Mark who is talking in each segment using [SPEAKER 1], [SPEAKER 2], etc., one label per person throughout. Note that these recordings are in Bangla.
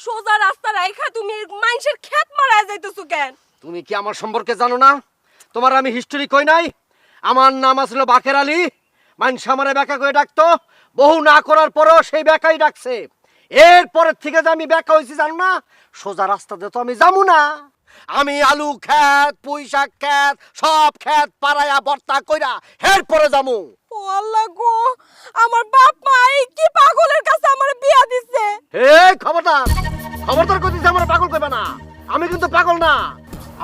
[SPEAKER 1] সোজা রাস্তা রাইখা তুমি মানুষের খেত মারা যাইতেছো কেন?
[SPEAKER 2] তুমি কি আমার সম্পর্কে জানো না? তোমার আমি হিস্টরি কই নাই? আমার নাম আসলো বাকের আলী। মানুষ আমারে বেকা করে ডাকতো বহু না করার পরও সেই বেকাই ডাকছে। এরপরের থেকে যে আমি বেকা হয়েছি জানো না? সোজা রাস্তাতে তো আমি যাব না। আমি আলু খেত পুঁই শাক খেত সব খেত পাড়ায়া বর্তা কইরা এরপরে যাব
[SPEAKER 1] ও আল্লাহ গো আমার বাপ মা এই কি পাগলের কাছে আমার বিয়া দিছে?
[SPEAKER 2] এই খবরদার খবরদার করতেছি আমার পাগল করবে না। আমি কিন্তু পাগল না।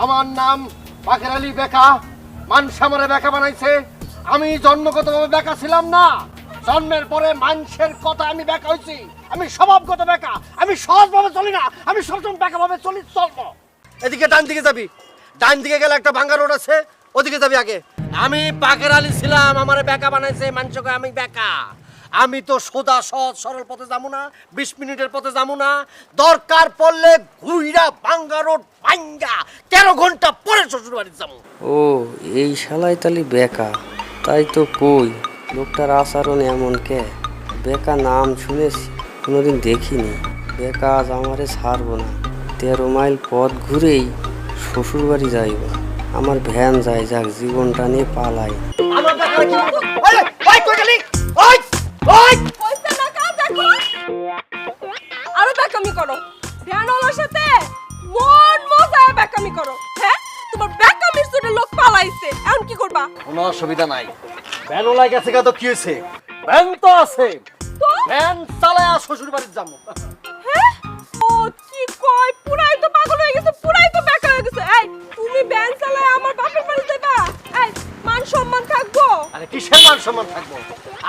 [SPEAKER 2] আমার নাম বাকের আলী বেকা। মানুষ আমারে বেকা বানাইছে। আমি জন্মগতভাবে বেকা ছিলাম না। জন্মের পরে মানুষের কথা আমি বেকা হয়েছি আমি স্বভাবগত বেকা। আমি সহজভাবে চলি না। আমি সবসময় বেকা ভাবে চলি চলবো। এদিকে ডান দিকে যাবি। ডান দিকে গেলে একটা ভাঙ্গা রোড আছে, ওদিকে যাবি আগে। আমি বাকের আলী ছিলাম, আমার বেকা বানাইছে মানুষকে আমি বেকা। আমি তো সোজা, সহজ, সরল পথে যাব না, বিশ মিনিটের পথে যাব না। দরকার পড়লে ঘুইরা ভাঙ্গা রোড ভাঙ্গা। তেরো ঘণ্টা পরে শ্বশুর বাড়ি যাব।
[SPEAKER 3] ও, এই শালাই তালি বেকা। তাই তো কই, লোকটার আচরণ এমন কে? বেকা নাম শুনেছি, কোনোদিন দেখিনি। বেকা আজ আমারে ছাড়বো না। তেরো মাইল পথ ঘুরেই শ্বশুর বাড়ি যাইব। আমার ভ্যান যায় যাক জীবনটা নিয়ে পালাই।
[SPEAKER 2] আমার বেকারে কি ওই, ওই, কই গেলি? ওই, ওই!
[SPEAKER 1] কইছে না কাজ দেখো আরও বেকামি করো। ভ্যানওয়ালার সাথে মন মজায় বেকামি করো হ্যাঁ? তোমার বেকামির জন্য লোক পালাইছে। এখন কি করবা?
[SPEAKER 2] কোনো অসুবিধা নাই। ভ্যানও গেছে তো কি হয়েছে? ভ্যান তো আছে। ভ্যান চালায়া শ্বশুর বাড়ি যাব।
[SPEAKER 1] হ্যাঁ? ও কি কয়
[SPEAKER 2] আরে কিসের মান সম্মান থাকব?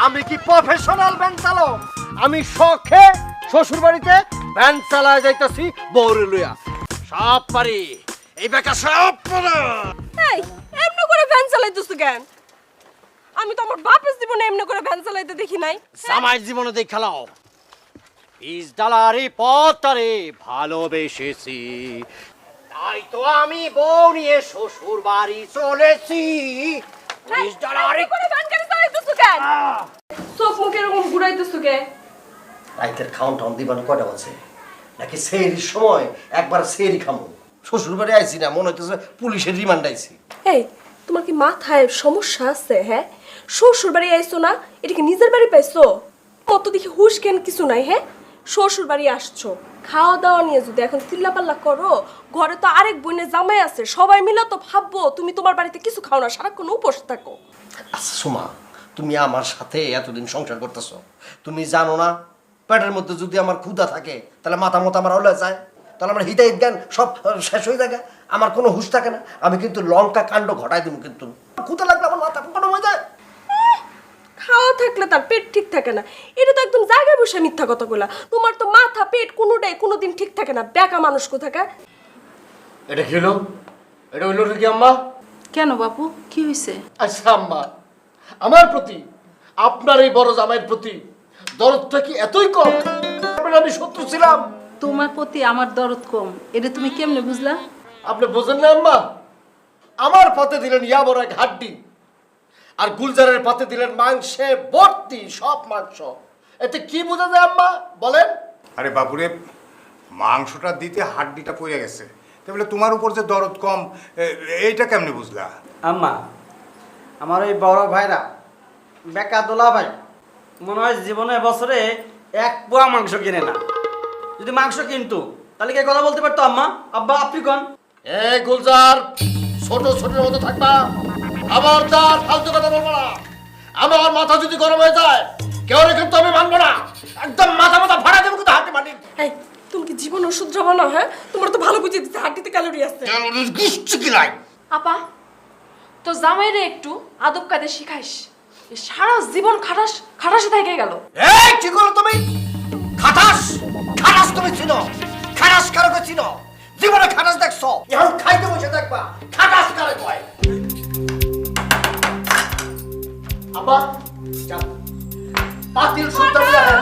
[SPEAKER 2] আমি কি প্রফেশনাল ভ্যান চালক? আমি শখে শ্বশুর বাড়িতে ভ্যান চালায় যাইতাছি বউরে লইয়া। সব পারি। এই বেকা সব পারে।
[SPEAKER 1] এই এমনি করে ভ্যান চালাইতেছো কেন? আমি তো আমার বাপের জীবনে এমনি করে ভ্যান চালাইতে দেখি নাই।
[SPEAKER 2] জামাই জীবনে দেখ খেলাও বীজ ডালারে পথটারে ভালোবেসেছি। তাই তো আমি বউ নিয়ে শ্বশুর বাড়ি চলেছি।
[SPEAKER 1] করে চালাইতেছো কেন? মুখ এরকম ঘুরাইতেছো কে?
[SPEAKER 2] রাইতের খাওন টাউন দিবান কয়টা আছে নাকি সেহরির সময় একবার সেহরি খামো? শ্বশুর বাড়ি আইছি না মনে হইতেছে পুলিশের রিমান্ড আইছি।
[SPEAKER 1] এই তোমার কি মাথায় সমস্যা আছে হ্যাঁ? শ্বশুর বাড়ি আইছো না এটা কি নিজের বাড়ি পাইছো? কত দেখি হুশ জ্ঞান কিছু নাই হ্যাঁ? শ্বশুর বাড়ি আসছো। খাওয়া দাওয়া নিয়ে যদি এখন চিল্লাপাল্লা করো, ঘরে তো আরেক বোনের জামাই আছে, সবাই মিলে তো ভাববো তুমি তোমার বাড়িতে কিছু খাও না, সারাক্ষণ উপোস থাকো।
[SPEAKER 2] আচ্ছা সুমা, তুমি আমার সাথে এতদিন সংসার করতেছ। তুমি জানো না, পেটের মধ্যে যদি আমার ক্ষুধা থাকে, তাহলে মাথা মতো আমার হলে যায়। তাহলে আমার হৃদয় জ্ঞান সব শেষ হয়ে থাকে আমার কোনো হুশ থাকে না। আমি কিন্তু লঙ্কা কাণ্ড ঘটাই দেবো কিন্তু। ক্ষুধা লাগলে আমার মাথা কোনো হয়ে যায়।
[SPEAKER 1] খাওয়া থাকলে তার পেট ঠিক থাকে না। এটা তো একদম জায়গায় বসে মিথ্যা কথা বলা তোমার তো মাথা পেট কোনোটাই কোনোদিন ঠিক থাকে না। বেকা মানুষ কোথাকার?
[SPEAKER 2] এটা কি হলো? এটা হইল কি আম্মা?
[SPEAKER 4] কেন বাপু? কি হয়েছে
[SPEAKER 2] আচ্ছা আম্মা আমার প্রতি আপনার এই বড় জামাইয়ের প্রতি দরদটা কি এতই কম? আমি শত্রু ছিলাম।
[SPEAKER 4] তোমার প্রতি আমার দরদ কম। এটা তুমি কেমনে বুঝলা?
[SPEAKER 2] আপনি বোঝেন না আম্মা আমার পথে দিলেন ইয়া বড় এক হাড্ডি। আর গুলজারের পাতে দিলেন মাংসে ভর্তি সব মাংস। এতে কি বোঝা যায় আম্মা? বলেন।
[SPEAKER 5] আরে বাবুরে মাংসটা দিতে হাড্ডিটা পড়ে গেছে। তাহলে তোমার উপর যে দরদ কম এইটা কেমনে বুঝলা?
[SPEAKER 6] আম্মা আমার ওই বড় ভাইরা বেকা দোলা ভাই মনে হয় জীবনে বছরে এক পোয়া মাংস কিনে না। যদি মাংস কিনতো তাহলে কে কথা বলতে পারতো আম্মা? আব্বা আপনি কন?
[SPEAKER 2] এ গুলজার ছোট ছোট মতো থাকবা। খবরদার ফালতু কথা বলব না। আমার মাথা যদি গরম হয়ে যায় কেউ কিন্তু আমি মানবো না। একদম মাথা মাথা ফাড়া দেবো কিন্তু হাতে মাটি?
[SPEAKER 1] এই তুমি কি জীবন ওষুধ যাব না হ্যাঁ? তোমার তো ভালো দিচ্ছে হাড্ডিতে ক্যালোরি আছে।
[SPEAKER 2] কিচ্ছু কি লাই
[SPEAKER 7] আপা তো জামাইরে একটু আদব কায়দা শিখাইস। সারা জীবন খাটাস খাটাসে থেকে গেল।
[SPEAKER 2] এই কি করো তুমি? খাটাস খাটাস তুমি চিনো। খাটাস কারকে চিনো। জীবনে খাটাস দেখছ। এখন খাইতে বসে দেখবা খাটাস কারে কয়? আব্বা যাও। পাতিল সুদ্ধা নিয়ে আসেন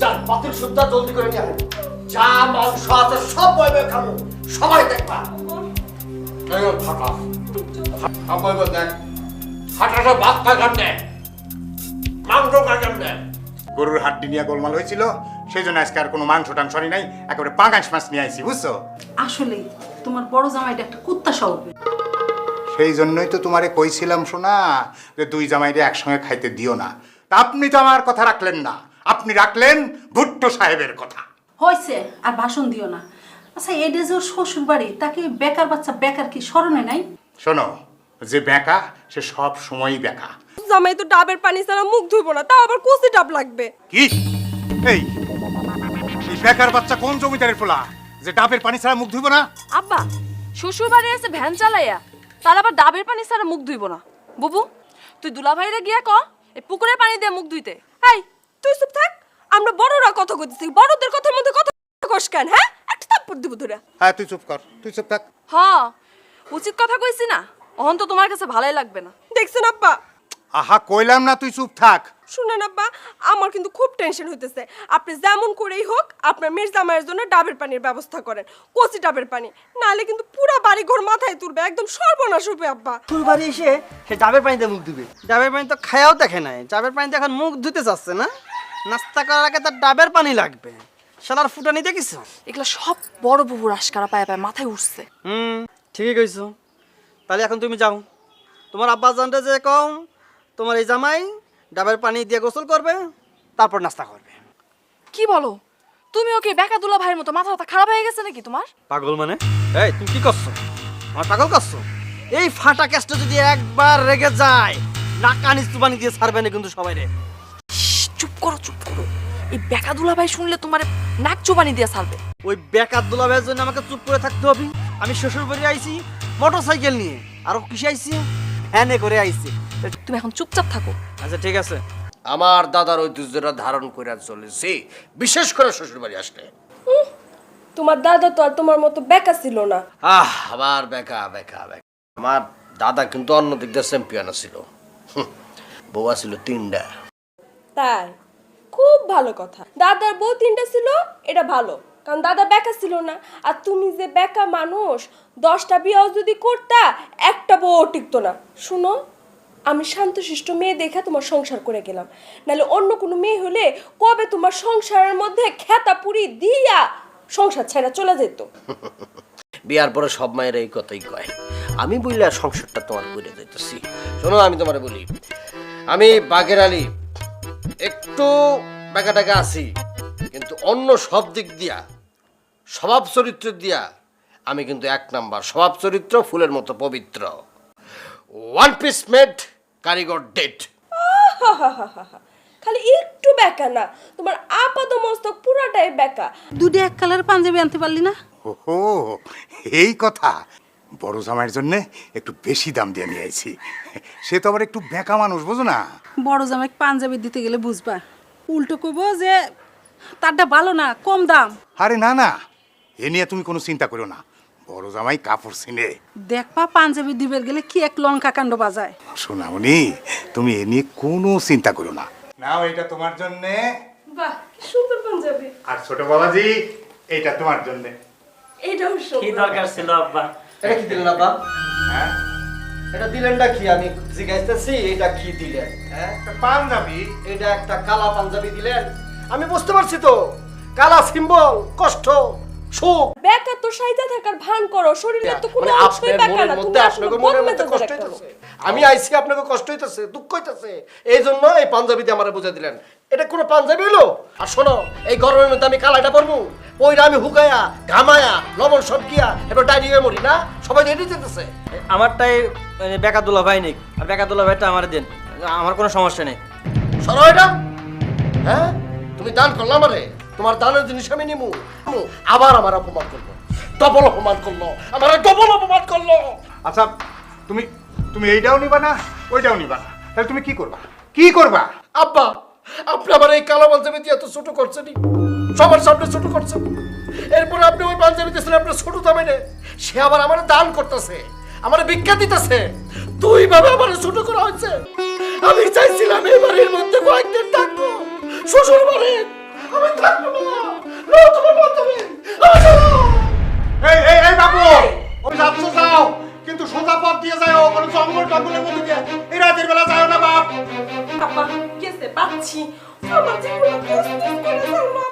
[SPEAKER 2] যান পাতিল সুদ্ধা জলদি করে নিয়ে আসেন যা মাংস আছে সব বইবে খাব। সবাই দেখবা। খাটাস খাব দেখ। খাটাসে ভাত খাই কেমনে মাংস খাই কেমনে
[SPEAKER 5] গরুর হাড্ডি নিয়ে গোলমাল হয়েছিল সেই জন্য আজকে আর কোনো মাংস টাংস আনি নাই একেবারে পাঙাশ মাছ নিয়ে আইছি বুঝছ?
[SPEAKER 4] আসলে তোমার বড় জামাইটা একটা কুত্তা স্বভাবের।
[SPEAKER 5] সেই জন্যই তো তোমারে কইছিলাম শোনা যে দুই জামাইরে একসঙ্গে খাইতে দিও না। তা আপনি তো আমার কথা রাখলেন না। আপনি রাখলেন ভুট্টো সাহেবের কথা।
[SPEAKER 4] হয়েছে আর ভাষণ দিও না। আচ্ছা এটা যে শ্বশুর বাড়ি তাকে বেকার বাচ্চা বেকার কি স্মরণে নাই?
[SPEAKER 5] শোনো যে বেকা সে সব সময়ই বেকা।
[SPEAKER 1] জামাই তো ডাবের পানি ছাড়া মুখ ধুইবো না তাও আবার কষি ডাব লাগবে।
[SPEAKER 5] কি? এই এই বেকার বাচ্চা কোন জমিদারের পোলা? যে ডাবের পানি ছাড়া মুখ ধুইব না?
[SPEAKER 7] আব্বা শ্বশুর বাড়ি এসে ভ্যান চালাইয়া। তার আবার ডাবের পানি ছাড়া মুখ ধুইব না। বুবু তুই দুলা ভাইরে গিয়া ক এই পুকুরের পানি দিয়ে মুখ ধুইতে।
[SPEAKER 1] এই তুই চুপ থাক। আমরা বড়রা কথা কইতেছি বড়দের কথার মধ্যে কথা কস কেন হ্যাঁ? একটা থাপ্পড় দিব তোরা
[SPEAKER 5] হ্যাঁ তুই চুপ কর তুই চুপ থাক।
[SPEAKER 7] হ্যাঁ উচিত কথা কইছি না। অহন তো তোমার কাছে ভালোই লাগবে না।
[SPEAKER 1] দেখছেন আব্বা
[SPEAKER 5] আহা কইলাম না তুই চুপ থাক।
[SPEAKER 1] শুনেন আব্বা আমার কিন্তু খুব টেনশন হইতেছে। আপনি যেমন করেই হোক আপনার মেয়ের জামাইয়ের জন্য ডাবের পানির ব্যবস্থা করেন কচি ডাবের পানি। নাহলে কিন্তু পুরো বাড়ি ঘর মাথায় তুলবে একদম সর্বনাশ হবে আব্বা।
[SPEAKER 6] তোর বাড়ি এসে সে ডাবের পানিতে মুখ ধুবে। ডাবের পানি তো খায়াও দেখে নাই ডাবের পানিতে এখন মুখ ধুতে চাচ্ছে না? নাস্তা করার আগে তার ডাবের পানি লাগবে। শালার ফুটানি দেখিস?
[SPEAKER 7] এগুলো সব বড় বুবুর আশকারা পায়ে পায়ে মাথায় উঠছে।
[SPEAKER 6] হুম ঠিকই কইছো। তাহলে এখন তুমি যাও। তোমার আব্বা জানতে যে কম তোমার এই জামাই ডাবের পানি দিয়ে গোসল করবে তারপর নাস্তা করবে।
[SPEAKER 7] কি বলো? তুমি ওকে বেকা দুলা ভাইয়ের মতো মাথা ব্যথা খারাপ হয়ে গেছে নাকি তোমার?
[SPEAKER 6] পাগল মানে? এই তুমি কি করছ? আমার পাগল করছ? এই ফাটা ক্যাসটা যদি একবার রেগে যায় নাকানি চুবানি দিয়ে ছাড়বে না কিন্তু সবাই রে।
[SPEAKER 7] চুপ করো চুপ করো। এই বেকা দুলা ভাই শুনলে তোমার নাক চুবানি দিয়ে ছাড়বে।
[SPEAKER 6] ওই বেকার দুলাভাইয়ের জন্য আমাকে চুপ করে থাকতে হবে। আমি শ্বশুর বাড়ি আইছি মোটর সাইকেল নিয়ে। আর ও কিসে আইছি? ভ্যানে করে আইছি।
[SPEAKER 7] তুমি এখন চুপচাপ থাকো।
[SPEAKER 6] আচ্ছা ঠিক আছে।
[SPEAKER 2] আমার দাদার ওই ঐতিহ্যটা ধারণ করে চলেছি। বিশেষ করে শ্বশুর বাড়ি আসলে
[SPEAKER 1] তোমার দাদা তো আর তোমার মতো বেকা ছিল না।
[SPEAKER 2] আহ আবার বেকা বেকা বেকা। আমার দাদা কিন্তু অন্য দিক দিয়ে চ্যাম্পিয়ন ছিল। বউয়া ছিল তিনটা।
[SPEAKER 1] তাই? খুব ভালো কথা। দাদার বউ তিনটা ছিল এটা ভালো। কারণ দাদা বেকা ছিল না। আর তুমি যে বেকা মানুষ দশটা বিয়েও যদি করতা একটা বউ টিকতো না। শুনো। আমি শান্তশিষ্ট মেয়ে দেখে তোমার সংসার করে গেলাম। নাহলে অন্য কোনো মেয়ে হলে কবে তোমার সংসারের মধ্যে খেতা পুরি দিয়া সংসার ছাড়া চলে যেত?
[SPEAKER 2] বিয়ার পরে সব মায়ের এই কথাই কয়, আমি বললে সংসারটা তোমার করে দিতেছি। শোনো, আমি তোমার বলি, আমি বাগের আলী, একটু বেকা টাকা আছি, কিন্তু অন্য সব দিক দিয়া, স্বভাব চরিত্র দিয়া, আমি কিন্তু এক নাম্বার স্বভাব চরিত্র ফুলের মতো পবিত্র। ওয়ান পিস মেড কারিগর ডেট।
[SPEAKER 1] খালি একটু বেকা না তোমার আপাত মস্তক পুরাটাই বেকা
[SPEAKER 4] দুটো এক কালার পাঞ্জাবি আনতে পারলি না?
[SPEAKER 5] ওহো এই কথা। বড় জামাইয়ের জন্য একটু বেশি দাম দিয়ে নিয়ে আইছি। সে তো আবার একটু বেঁকা মানুষ বুঝো না?
[SPEAKER 4] বড় জামাই পাঞ্জাবি দিতে গেলে বুঝবা। উল্টো কইব যে তারটা ভালো না কম দাম।
[SPEAKER 5] আরে না না। এ নিয়ে তুমি কোনো চিন্তা করো না। বড় জামাই কাপড় চিনে
[SPEAKER 4] দেখবা পাঞ্জাবি দিবের গেলে কি এক লঙ্কা কাণ্ড বাজায়।
[SPEAKER 5] শোনাওনি তুমি এ নিয়ে কোনো চিন্তা করো না। নাও এটা তোমার জন্য।
[SPEAKER 1] বাহ কি সুন্দর পাঞ্জাবি।
[SPEAKER 5] আর ছোট বাবাজি এইটা তোমার জন্য।
[SPEAKER 1] এইটাও
[SPEAKER 8] কি দরকার ছিল আব্বা?
[SPEAKER 6] এটা কি দিলেন আব্বা?
[SPEAKER 5] হ্যাঁ?
[SPEAKER 6] এটা দিলেনটা কি? আমি জিজ্ঞাসতেছি এটা কি দিলেন? হ্যাঁ?
[SPEAKER 5] একটা পাঞ্জাবি।
[SPEAKER 6] এটা একটা কালা পাঞ্জাবি দিলেন। আমি বুঝতে পারছি তো। কালা সিম্বল কষ্ট। সুখ
[SPEAKER 1] বেকা তো সাইজা থাকার ভান করো শরীরে তো কোনো
[SPEAKER 2] মানে
[SPEAKER 1] অংশই বেকা না তুমি
[SPEAKER 2] আপনাকে মনের মধ্যে কষ্ট
[SPEAKER 1] একটা
[SPEAKER 2] আমি আইছি আপনাকে কষ্ট হইতেছে দুঃখ হইতেছে। এই জন্য এই পাঞ্জাবিতে আমার বুঝে দিলেন। এটা কোনো পাঞ্জাবি হলো আর শোনো এই গরমের মধ্যে আমি কালাইটা পরবো ওইটা আমি হুকায়া ঘামায়া লবণ সব কিয়া এবার ডাইরি মরি না? সবাই রেডি যেতেছে
[SPEAKER 6] আমারটাই মানে বেকা দুলা ভাই নেই আর বেকা দুলা ভাইটা আমার দেন। আমার কোনো সমস্যা নেই।
[SPEAKER 2] সরো এটা। হ্যাঁ? তুমি দান করলাম আমারে? তোমার দানের জিনিস আমি নিমু। আবার আমার অপমান করল। ডবল অপমান করল। আমার ডবল অপমান করল।
[SPEAKER 5] আচ্ছা তুমি তুমি এইটাও নিবা না ওইটাও নিবা না? তাহলে তুমি কি করবা? কি করবা?
[SPEAKER 2] আব্বা আপনি আমার এই কালো পাঞ্জাবি দিয়ে এত ছোট করছেন সবার সামনে ছোট করছেন। এরপরে আপনি ওই পাঞ্জাবি দিয়েছেন আপনার ছোট দামে নে সে আবার আমার দান করতেছে আমার ভিক্ষা দিতেছে। দুই ভাবে আমার ছোট করা হয়েছে। আমি চাইছিলাম এই বাড়ির মধ্যে কয়েকদিন থাকব। শ্বশুর বাড়ি আমি থাকব না। না তোমার আমার
[SPEAKER 5] এই এই এই বাবু ওই যাচ্ছ যাও। কিন্তু সোজা পথ দিয়ে যাও কোনো জঙ্গল টঙ্গলের মধ্যে দিয়ে। এই রাতের বেলা যাও না বাপ।
[SPEAKER 1] বাবা কেসে পাচ্ছি। আমার জীবন করে যাও না।